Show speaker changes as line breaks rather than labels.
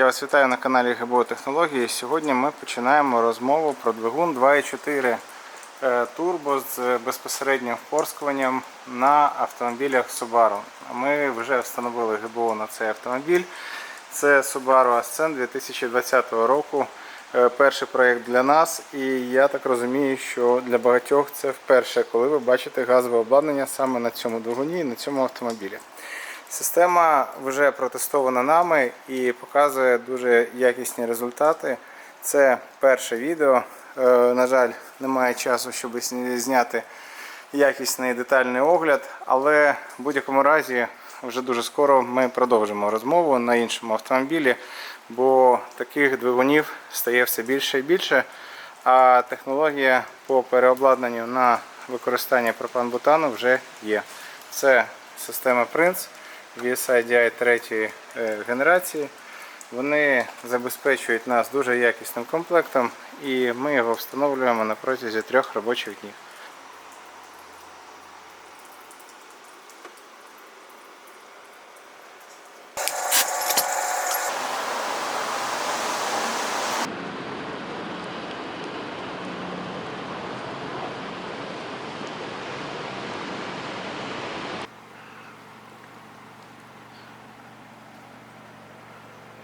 Я вас вітаю на каналі ГБО Технології. Сьогодні ми починаємо розмову про двигун 2.4 е, турбо з безпосереднім впорскуванням на автомобілях Subaru. Ми вже встановили ГБО на цей автомобіль. Це Subaru Ascent 2020 року. Е, Перший проєкт для нас, і я так розумію, що для багатьох це вперше, коли ви бачите газове обладнання саме на цьому двигуні і на цьому автомобілі. Система вже протестована нами і показує дуже якісні результати. Це перше відео. Е, На жаль, немає часу, щоб зняти якісний детальний огляд, але в будь-якому разі вже дуже скоро ми продовжимо розмову на іншому автомобілі, бо таких двигунів стає все більше і більше. А технологія по переобладнанню на використання пропан-бутану вже є. Це система Prince VSIDI третьої е, генерації. Вони забезпечують нас дуже якісним комплектом і ми його встановлюємо на протязі трьох робочих днів.